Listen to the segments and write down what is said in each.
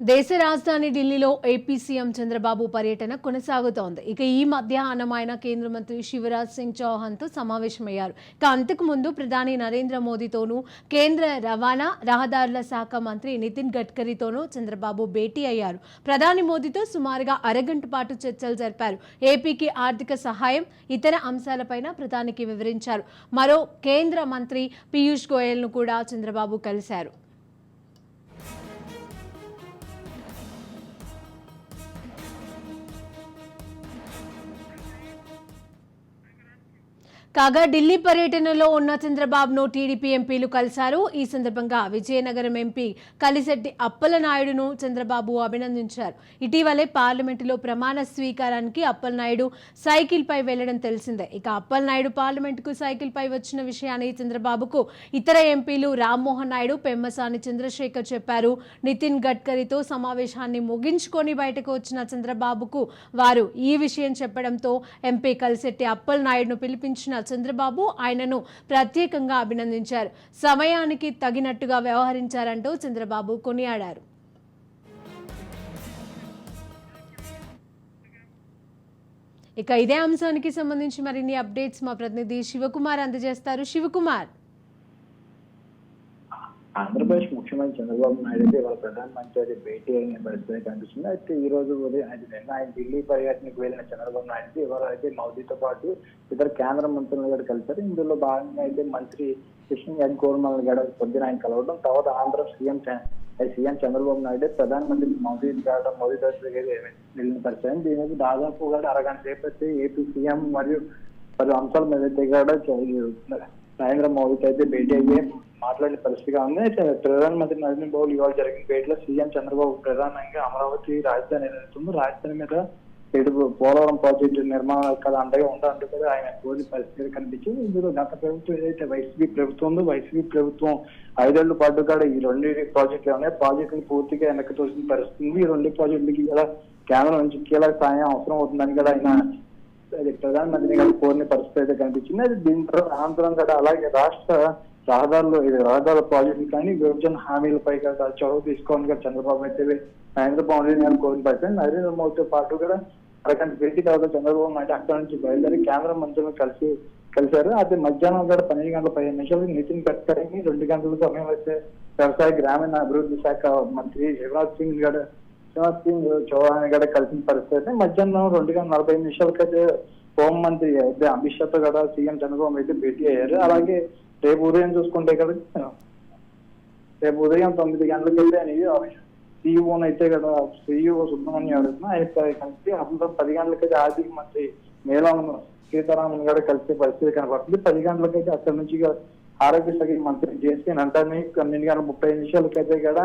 దేశ రాజధాని ఢిల్లీలో ఏపీ సీఎం చంద్రబాబు పర్యటన కొనసాగుతోంది. ఇక ఈ మధ్యాహ్నం ఆయన కేంద్ర మంత్రి శివరాజ్ సింగ్ చౌహాన్తో సమావేశమయ్యారు. ఇక అంతకు ముందు ప్రధాని నరేంద్ర మోదీతోనూ కేంద్ర రవాణా రహదారుల శాఖ మంత్రి నితిన్ గడ్కరీతోనూ చంద్రబాబు భేటీ అయ్యారు. ప్రధాని మోదీతో సుమారుగా అరగంట పాటు చర్చలు జరిపారు. ఏపీకి ఆర్థిక సహాయం ఇతర అంశాలపైన ప్రధానికి వివరించారు. మరో కేంద్ర మంత్రి పీయూష్ గోయల్ను కూడా చంద్రబాబు కలిశారు. కాగా ఢిల్లీ పర్యటనలో ఉన్న చంద్రబాబును టీడీపీ ఎంపీలు కలిశారు. ఈ సందర్భంగా విజయనగరం ఎంపీ కలిశెట్టి అప్పలనాయుడును చంద్రబాబు అభినందించారు. ఇటీవలే పార్లమెంటులో ప్రమాణ స్వీకారానికి అప్పలనాయుడు సైకిల్ పై వెళ్ళడం తెలిసిందే. ఇక అప్పలనాయుడు పార్లమెంటుకు సైకిల్పై వచ్చిన విషయాన్ని చంద్రబాబుకు ఇతర ఎంపీలు రామ్మోహన్ నాయుడు పెమ్మసాని చంద్రశేఖర్ చెప్పారు. నితిన్ గడ్కరీతో సమావేశాన్ని ముగించుకొని బయటకు వచ్చిన చంద్రబాబుకు వారు ఈ విషయం చెప్పడంతో ఎంపీ కలిశెట్టి అప్పలనాయుడును పిలిపించిన చంద్రబాబు ఆయనను ప్రత్యేకంగా అభినందించారు. సమయానికి తగినట్టుగా వ్యవహరించారంటూ చంద్రబాబు కొనియాడారు. ఇక ఇదే అంశానికి సంబంధించి మరిన్ని అప్డేట్స్ మా ప్రతినిధి శివకుమార్ అందజేస్తారు. శివకుమార్. ఆంధ్రప్రదేశ్ ముఖ్యమంత్రి చంద్రబాబు నాయుడు అయితే ఇవాళ ప్రధానమంత్రి అయితే భేటీ అయిన పరిస్థితి కనిపిస్తుంది. అయితే ఈ రోజు ఉదయం అయితే నిన్న ఆయన ఢిల్లీ పర్యటనకు వెళ్ళిన చంద్రబాబు నాయుడు అయితే ఇవాళ అయితే మోదీతో పాటు ఇతర కేంద్ర మంత్రులు కూడా కలిశారు. ఇందులో భాగంగా అయితే మంత్రి కృష్ణ యాద్ గోర్మల్ గడ పొద్దున ఆయన కలవడం తర్వాత ఆంధ్ర సీఎం సీఎం చంద్రబాబు నాయుడు ప్రధానమంత్రి మోదీ కావడం మోదీ దగ్గరికి వెళ్ళిన పరిస్థితి దీని మీద దాదాపు కూడా అరగంట సేపు అయితే ఏపీ సీఎం మరియు పలు అంశాల మీద అయితే కూడా నరేంద్ర మోదీతో అయితే భేటీ అయ్యే మాట్లాడే పరిస్థితిగా ఉంది. అయితే ప్రధానమంత్రి నరేంద్ర మోదీ ఇవాళ జరిగిన భేటీలో సీఎం చంద్రబాబు ప్రధానంగా అమరావతి రాజధాని ఏదైతుందో రాజధాని మీద ఇటు పోలవరం ప్రాజెక్టు నిర్మాణం కదా అండగా ఉంటారంటూ కూడా ఆయన కోరి పరిస్థితి కనిపించింది. ఇందులో గత ప్రభుత్వం ఏదైతే వైసీపీ ప్రభుత్వం ఉందో వైసీపీ ప్రభుత్వం ఐదేళ్ళ పాటు కూడా ఈ రెండు ప్రాజెక్టులు ఉన్నాయి ప్రాజెక్టులు పూర్తిగా వెనక్కి తోసిన పరిస్థితి ఈ రెండు ప్రాజెక్టులకి కూడా కేంద్రం నుంచి కీలక సాయం అవసరం అవుతుందని కూడా ఆయన ప్రధానమంత్రి గారు కోరిన పరిస్థితి అయితే కనిపించింది. అది దీని తర్వాత అనంతరం కూడా అలాగే రాష్ట్ర రహదారులు ఇది రహదారుల ప్రాజెక్టులు కానీ విభజన హామీలపై కూడా చొరవ తీసుకోవాలని కూడా చంద్రబాబు అయితే నరేంద్ర మోడీ గారు కోరిన పరిస్థితి. నరేంద్ర మోదీతో పాటు కూడా అరగంట భేటీ తర్వాత చంద్రబాబు నాయుడు అక్కడ నుంచి బయలుదేరి కేంద్ర మంత్రులను కలిసి కలిశారు. అదే మధ్యాహ్నం కూడా పన్నెండు గంటల పదిహేను నిమిషాలు నితిన్ గడ్కరీని రెండు గంటల సమయం అయితే వ్యవసాయ గ్రామీణ అభివృద్ధి శాఖ మంత్రి శివరాజ్ సింగ్ గారు శివరాజ్ సింగ్ చౌహాన్ కూడా కలిసిన పరిస్థితి మధ్యాహ్నం రెండు గంటల నలభై నిమిషాలకైతే హోం మంత్రి అయితే అమిత్ షాతో కదా సీఎం చంద్రబాబు అయితే భేటీ అయ్యారు. అలాగే రేపు ఉదయం చూసుకుంటే కదా రేపు ఉదయం తొమ్మిది గంటలకు వెళ్ళి అని సిఇఓ అయితే కదా సిఇఓ సుబ్రహ్మణ్యం అడుగుతున్నా ఆయన కలిసి అప్పుడు పది గంటలకైతే ఆర్థిక మంత్రి మేళం సీతారామన్ గారు కలిసే పరిస్థితి కనపడుతుంది పది గంటలకైతే అక్కడి నుంచి ఆరోగ్య శాఖ మంత్రి జేసీ నంటాని పన్నెండు గంటల ముప్పై నిమిషాలకైతే కూడా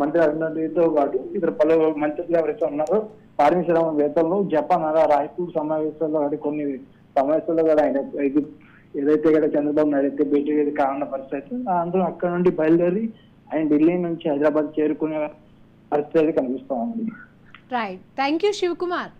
మంత్రి అరుణతో పాటు ఇద్దరు పలు మంత్రులు ఎవరైతే ఉన్నారో పారిశ్రామ వేతలు జపాన్ అలా రాయపూర్ సమావేశాల్లో కూడా కొన్ని సమావేశాల్లో కూడా ఆయన ఏదైతే ఇక్కడ చంద్రబాబు నాయుడు అయితే భేటీ అయ్యేది కావాలన్న పరిస్థితి అందరూ అక్కడ నుండి బయలుదేరి ఆయన ఢిల్లీ నుంచి హైదరాబాద్ చేరుకునే పరిస్థితి అయితే కనిపిస్తా ఉంది. Right thank you Shivakumar